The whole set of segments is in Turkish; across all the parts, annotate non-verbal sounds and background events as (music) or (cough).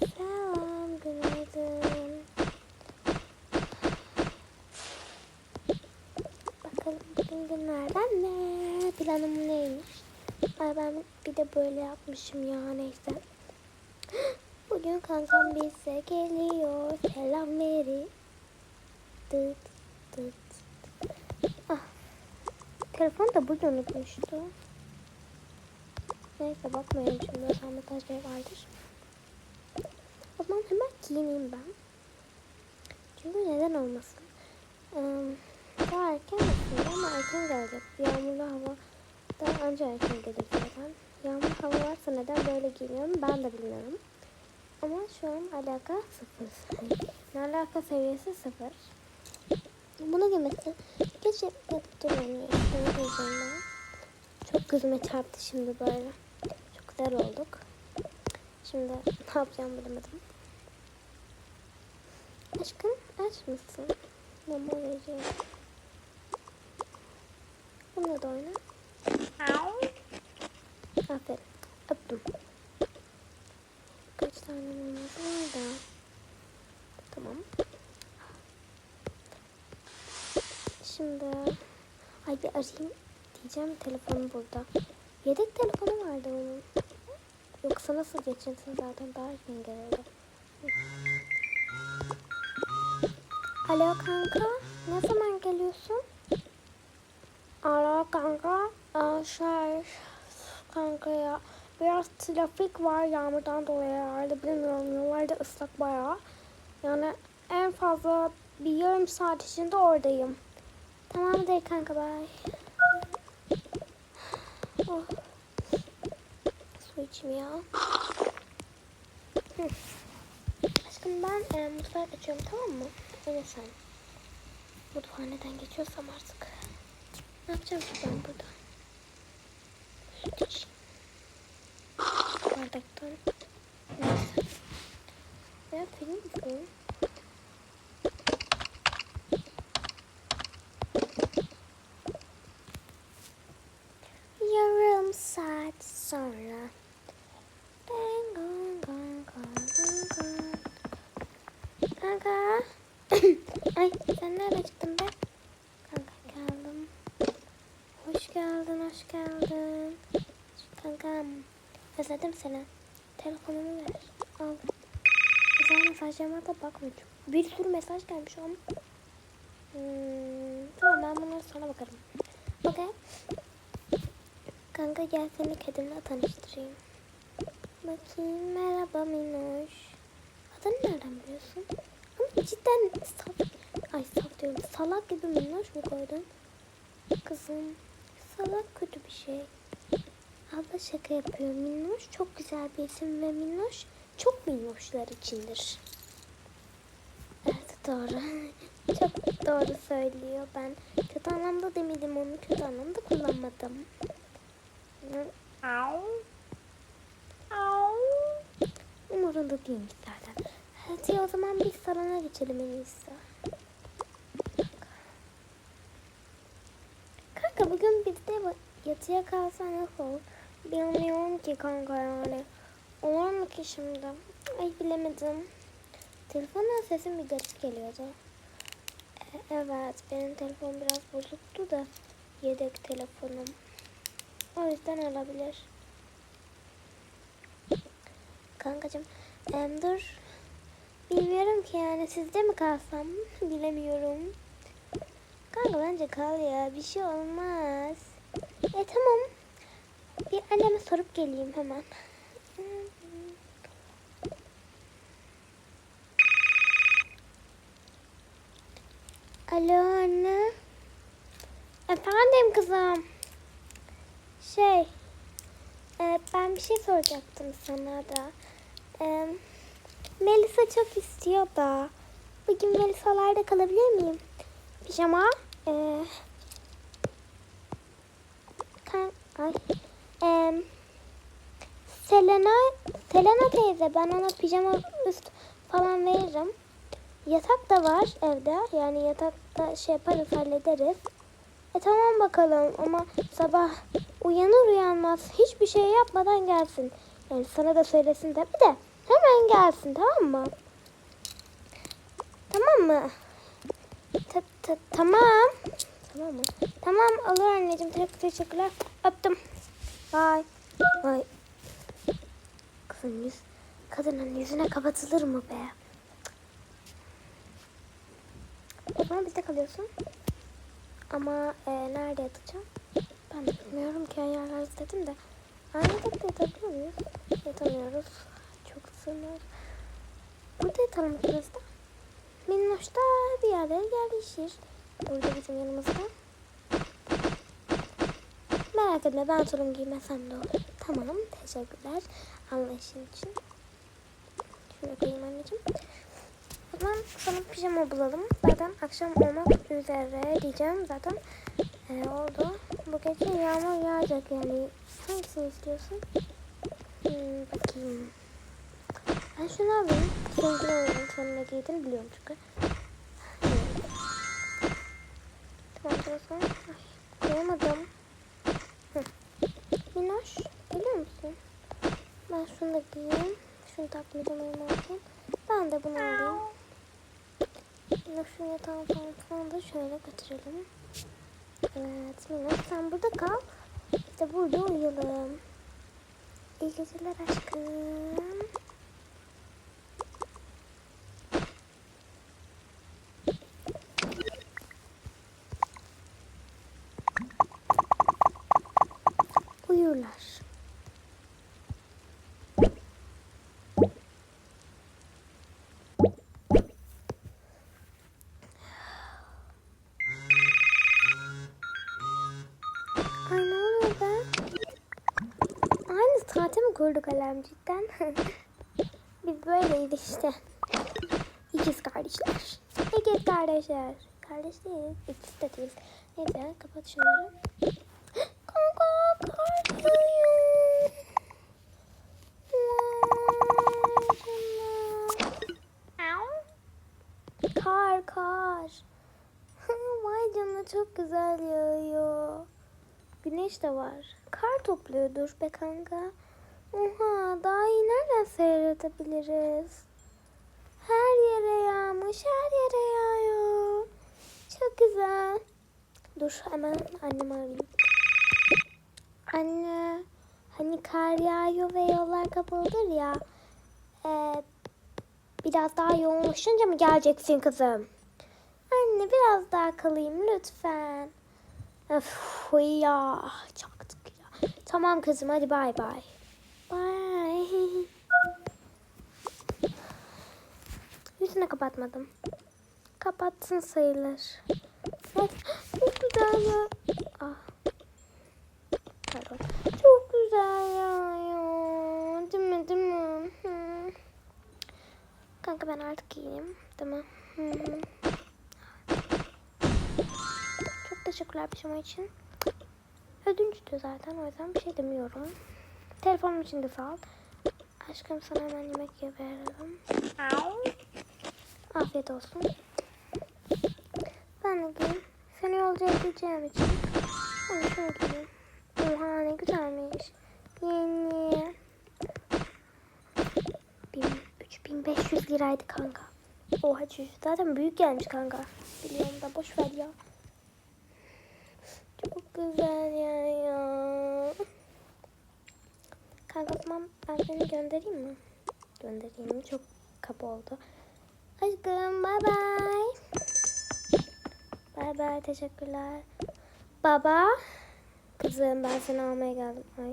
Selam, günaydın. Bakalım bugün günlerden ne? Planım neymiş? Ay ben bir de böyle yapmışım ya neyse. (gasps) Bugün kankam bize geliyor. Selam veri. Dıt dıt. Ah. Telefonu da bugün unutmuştu. Neyse bakmayalım şimdi. Sen mesaj vardır. O zaman hemen giyineyim ben. Çünkü neden olmasın? Ee, daha erken aslında ama erken gelecek. Yağmurlu hava daha önce erken gelir zaten. Yağmurlu hava varsa neden böyle giyiniyorum ben de bilmiyorum. Ama şu an alaka sıfır. Ne alaka seviyesi sıfır. Bunu giymesi geç yapıp duruyor. Bunu giyeceğim ben. Çok gözüme çarptı şimdi böyle. Güzel olduk. Şimdi ne yapacağım bilemedim. Aşkım aç mısın? Mama vereceğim. Bununla da oyna. Aferin. Öptüm. Kaç tane maması var da. Tamam. Şimdi ay bir arayayım diyeceğim telefonu burada. Yedek telefonu vardı onun. Yoksa nasıl geçirsin zaten daha erken gelirdi. Alo kanka, ne zaman geliyorsun? Alo kanka, Aa, şey kanka ya biraz trafik var yağmurdan dolayı herhalde bilmiyorum yollarda ıslak bayağı. Yani en fazla bir yarım saat içinde oradayım. Tamamdır kanka bay. Su içeyim ya. Aşkım ben e, mutfağa geçiyorum tamam mı? Öyle sen. Mutfağa neden geçiyorsam artık. Ne yapacağım ki ben burada? Süt içeyim. Bardaktan. Neyse. Ben film izleyeyim. Yarım saat sonra. Ding dong dong dong dong dong. Kanka. Ay sen nerede çıktın be? Kanka geldim. Hoş geldin, hoş geldin. Kankam. Özledim seni. Telefonumu ver. Al. Güzel mesajlarıma da bakma. Çok- Bir sürü mesaj gelmiş ama. Hmm, tamam ben bunları sonra bakarım. Okey. Kanka gel seni kedimle tanıştırayım. Bakayım merhaba Minoş. Adını nereden biliyorsun? Ama cidden saf, ay saf salak gibi Minoş mu koydun? Kızım salak kötü bir şey. Abla şaka yapıyor Minnoş. Çok güzel bir isim ve Minnoş çok minnoşlar içindir. Evet doğru. (laughs) çok doğru söylüyor. Ben kötü anlamda demedim onu kötü anlamda kullanmadım. Au. Au. Umurunda değilmiş zaten. Hadi o zaman biz salona geçelim en iyisi. Kanka bugün birlikte ba- yatıya kalsan nasıl olur? Bilmiyorum ki kanka yani. Olur mu ki şimdi? Ay bilemedim. Telefonun sesim bir garip geliyordu. E, evet benim telefon biraz bozuktu da yedek telefonum. O yüzden olabilir. Kankacığım em, dur. Bilmiyorum ki yani sizde mi kalsam (laughs) bilemiyorum. Kanka bence kal ya bir şey olmaz. E tamam. Bir anneme sorup geleyim hemen. Alo anne. Efendim kızım. Şey. e, ben bir şey soracaktım sana da. E, Melisa çok istiyor da. Bugün Melisa'larda kalabilir miyim? Pijama. E, kan, ay. E, Selena, Selena teyze ben ona pijama üst falan veririm. Yatak da var evde. Yani yatakta şey yaparız hallederiz. E tamam bakalım ama sabah uyanır uyanmaz hiçbir şey yapmadan gelsin. Yani sana da söylesin tabi de. Hemen gelsin tamam mı? Tamam mı? Ta, ta, tamam. Tamam mı? Tamam olur anneciğim. Çok teşekkürler. Öptüm. Bye. Bye. Kızın yüz, kadının yüzüne kapatılır mı be? O zaman bizde kalıyorsun. Ama e, nerede yatacağım? Ben de bilmiyorum ki ayarlar istedim de. Aynı yatakta yatabiliyor muyuz? Yatamıyoruz. Çok sığmıyor. Burada yatalım ikimiz de. Minnoş da bir yerlere yerleşir. Burada bizim yanımızda. Merak etme ben tulum giymesem de olur. Tamam teşekkürler anlayışın için. Şöyle koyayım anneciğim. O zaman sana pijama bulalım. Zaten akşam olmak üzere diyeceğim zaten. Ee, oldu. Bu gece yağmur yağacak yani. Hangisini istiyorsun? Hmm, bakayım. Ben şunu alayım. Zengin olayım. Sen ne biliyorum çünkü. Tamam zaman. Ay, koyamadım. Hı. Minoş geliyor musun? Ben şunu da giyeyim. Şunu takmayacağım uyumarken. Ben de bunu alayım. Minoş'un yatağı falan falan da şöyle götürelim. Evet Minoş sen burada kal. De burada uyuyalım. İyi geceler aşkım. Uyurlar. Ay ne oluyor be? Aynı saate mi kurduk alarm cidden? (laughs) Biz böyleydi işte. İkiz kardeşler. İkiz kardeşler. Kardeş değiliz. İkiz de değiliz. Neyse kapat şunları. (gasps) Kanka kar kar. (laughs) Vay canına çok güzel yağıyor. Güneş de var. Kar topluyordur be kanka. Oha daha iyi nereden seyredebiliriz? Her yere yağmış, her yere yağıyor. Çok güzel. Dur hemen annemi arayayım. Anne, hani kar yağıyor ve yollar kapalıdır ya. Ee, biraz daha yoğunlaşınca mı geleceksin kızım? Anne biraz daha kalayım lütfen. Öf ya çaktık ya. Tamam kızım hadi bay bay. Bay. (laughs) Yüzünü kapatmadım. Kapatsın sayılır. Evet, çok güzel. Ah. Pardon. Çok güzel ya. ya. Değil mi değil mi? Hı. Kanka ben artık iyiyim. Değil mi? Hı. Çok teşekkürler pijama için. Ödünçtü zaten o yüzden bir şey demiyorum. Telefonum için de sağ ol. Aşkım sana hemen yemek veririm. Afiyet olsun. Ben de giyeyim. Seni yolcu edeceğim için. De şunu giyeyim. Oha ne güzelmiş. Yeni. 3500 liraydı kanka. Oha çocuk zaten büyük gelmiş kanka. Biliyorum da boş ver ya. Çok güzel ya ya. Kanka o zaman ben seni göndereyim mi? Göndereyim. Çok kaba oldu. Aşkım bye bye. Bye bye teşekkürler. Baba. Kızım ben seni almaya geldim. Ay.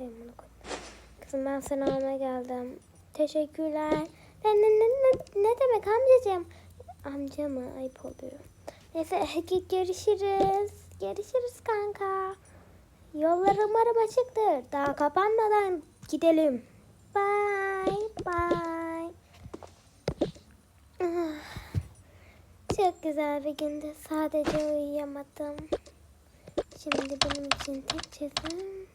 Ay bunu koy. Kızım ben seni almaya geldim. Teşekkürler. Ne, ne, ne, ne, ne demek amcacığım? Amca mı? Ayıp oluyor. Neyse (laughs) görüşürüz. Görüşürüz kanka. Yollar umarım açıktır. Daha kapanmadan gidelim. Bye bye. Ah, Çok güzel bir gündü. Sadece uyuyamadım. Şimdi benim için tek çözüm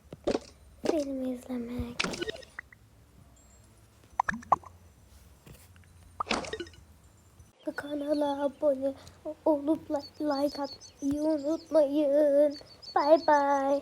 film izlemek. Kanala abone olup like atmayı unutmayın. Bye bye.